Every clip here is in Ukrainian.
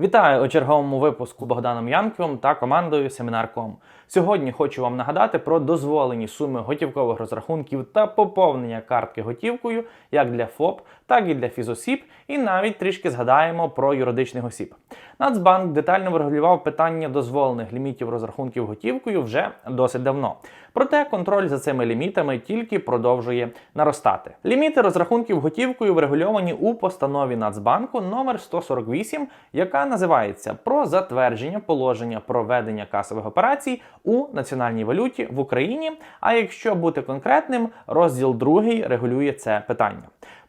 Вітаю у черговому випуску Богданом Янковим та командою Семінар.ком. Сьогодні хочу вам нагадати про дозволені суми готівкових розрахунків та поповнення картки готівкою як для ФОП, так і для фізосіб, і навіть трішки згадаємо про юридичних осіб. Нацбанк детально врегулював питання дозволених лімітів розрахунків готівкою вже досить давно. Проте контроль за цими лімітами тільки продовжує наростати. Ліміти розрахунків готівкою врегульовані у постанові Нацбанку номер 148, яка називається про затвердження положення проведення касових операцій у національній валюті в Україні. А якщо бути конкретним, розділ 2 регулює це питання.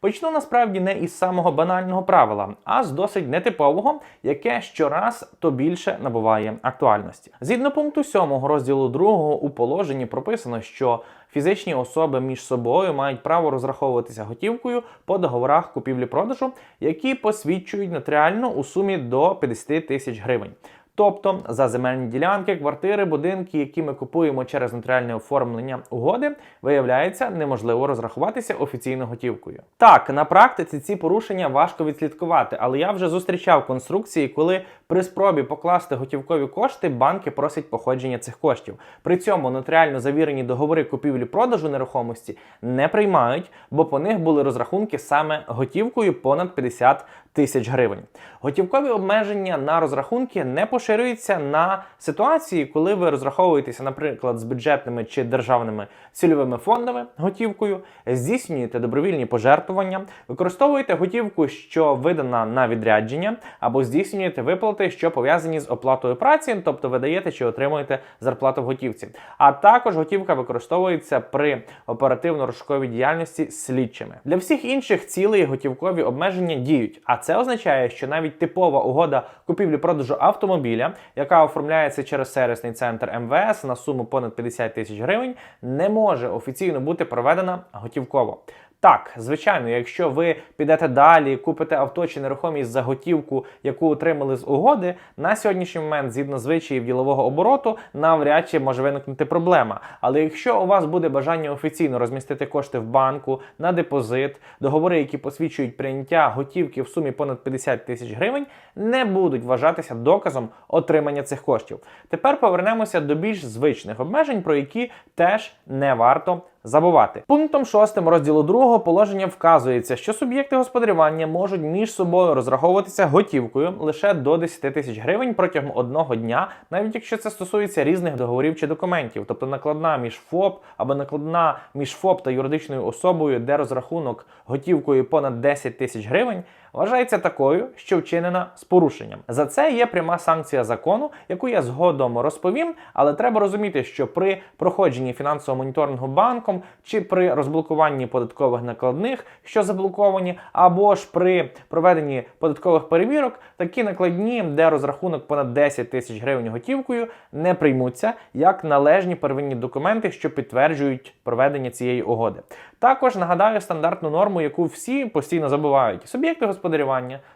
Почну насправді не із самого банального правила, а з досить нетипового, яке щораз то більше набуває актуальності. Згідно пункту 7 розділу 2 у положенні прописано, що фізичні особи між собою мають право розраховуватися готівкою по договорах купівлі-продажу, які посвідчують нотаріально у сумі до 50 тисяч гривень. Тобто за земельні ділянки, квартири, будинки, які ми купуємо через нотаріальне оформлення угоди, виявляється, неможливо розрахуватися офіційно готівкою. Так, на практиці ці порушення важко відслідкувати, але я вже зустрічав конструкції, коли при спробі покласти готівкові кошти банки просять походження цих коштів. При цьому нотаріально завірені договори купівлі-продажу нерухомості не приймають, бо по них були розрахунки саме готівкою понад 50 тисяч гривень. Готівкові обмеження на розрахунки не поширюються на ситуації, коли ви розраховуєтеся, наприклад, з бюджетними чи державними цільовими фондами готівкою, здійснюєте добровільні пожертвування, використовуєте готівку, що видана на відрядження, або здійснюєте виплати, що пов'язані з оплатою праці, тобто ви даєте чи отримуєте зарплату в готівці. А також готівка використовується при оперативно-розшуковій діяльності слідчими. Для всіх інших цілей готівкові обмеження діють. А це означає, що навіть типова угода купівлі-продажу автомобіля, яка оформляється через сервісний центр МВС на суму понад 50 тисяч гривень, не може офіційно бути проведена готівково. Так, звичайно, якщо ви підете далі, купите авто чи нерухомість за готівку, яку отримали з угоди, на сьогоднішній момент, згідно звичаїв ділового обороту, навряд чи може виникнути проблема. Але якщо у вас буде бажання офіційно розмістити кошти в банку на депозит, договори, які посвідчують прийняття готівки в сумі понад 50 тисяч гривень, не будуть вважатися доказом отримання цих коштів. Тепер повернемося до більш звичних обмежень, про які теж не варто забувати. Пунктом 6 розділу 2 положення вказується, що суб'єкти господарювання можуть між собою розраховуватися готівкою лише до 10 тисяч гривень протягом одного дня, навіть якщо це стосується різних договорів чи документів, тобто накладна між ФОП або накладна між ФОП та юридичною особою, де розрахунок готівкою понад 10 тисяч гривень. Вважається такою, що вчинена з порушенням. За це є пряма санкція закону, яку я згодом розповім, але треба розуміти, що при проходженні фінансового моніторингу банком чи при розблокуванні податкових накладних, що заблоковані, або ж при проведенні податкових перевірок, такі накладні, де розрахунок понад 10 тисяч гривень готівкою, не приймуться як належні первинні документи, що підтверджують проведення цієї угоди. Також нагадаю стандартну норму, яку всі постійно забувають. Суб'єкти господарювання,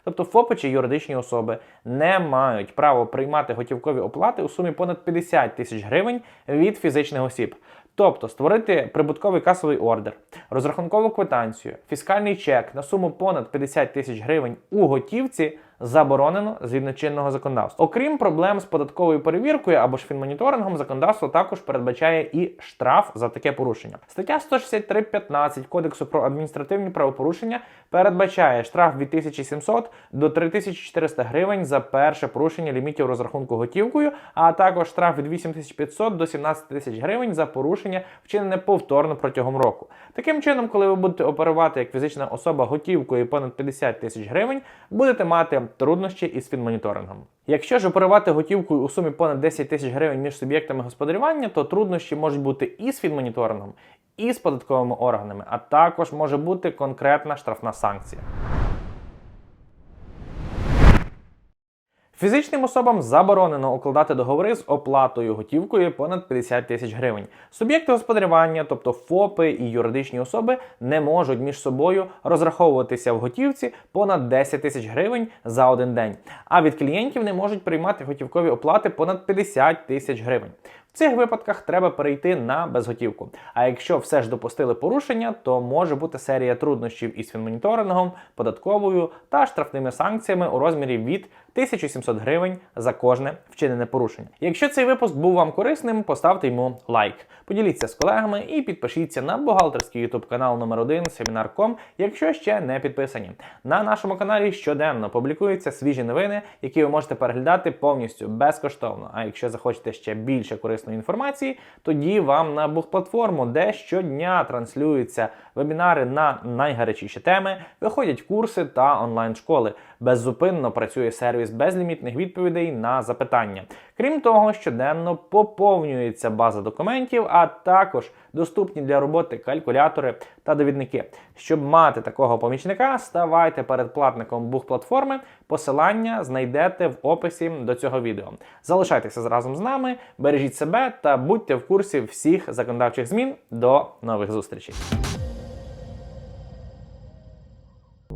тобто ФОПи чи юридичні особи, не мають права приймати готівкові оплати у сумі понад 50 тисяч гривень від фізичних осіб. Тобто створити прибутковий касовий ордер, розрахункову квитанцію, фіскальний чек на суму понад 50 тисяч гривень у готівці заборонено згідно чинного законодавства. Окрім проблем з податковою перевіркою або ж фінмоніторингом, законодавство також передбачає і штраф за таке порушення. Стаття 163.15 Кодексу про адміністративні правопорушення передбачає штраф від 1700 до 3400 гривень за перше порушення лімітів розрахунку готівкою, а також штраф від 8500 до 17 тисяч гривень за порушення, вчинене повторно протягом року. Таким чином, коли ви будете оперувати як фізична особа готівкою понад 50 тисяч гривень, будете мати труднощі із фінмоніторингом. Якщо ж оперувати готівкою у сумі понад 10 тисяч гривень між суб'єктами господарювання, то труднощі можуть бути і з фінмоніторингом, і з податковими органами, а також може бути конкретна штрафна санкція. Фізичним особам заборонено укладати договори з оплатою готівкою понад 50 тисяч гривень. Суб'єкти господарювання, тобто ФОПи і юридичні особи, не можуть між собою розраховуватися в готівці понад 10 тисяч гривень за один день. А від клієнтів не можуть приймати готівкові оплати понад 50 тисяч гривень. В цих випадках треба перейти на безготівку. А якщо все ж допустили порушення, то може бути серія труднощів із фінмоніторингом, податковою та штрафними санкціями у розмірі від 1700 гривень за кожне вчинене порушення. Якщо цей випуск був вам корисним, поставте йому лайк, поділіться з колегами і підпишіться на бухгалтерський ютуб канал номер 1 Семінар.ком, якщо ще не підписані. На нашому каналі щоденно публікуються свіжі новини, які ви можете переглядати повністю безкоштовно. А якщо захочете ще більше корисної інформації, тоді вам на бухплатформу, де щодня транслюються вебінари на найгарячіші теми, виходять курси та онлайн-школи. Беззупинно працює сервіс безлімітних відповідей на запитання. Крім того, щоденно поповнюється база документів, а також доступні для роботи калькулятори та довідники. Щоб мати такого помічника, ставайте передплатником бухплатформи. Посилання знайдете в описі до цього відео. Залишайтеся разом з нами, бережіть себе та будьте в курсі всіх законодавчих змін. До нових зустрічей.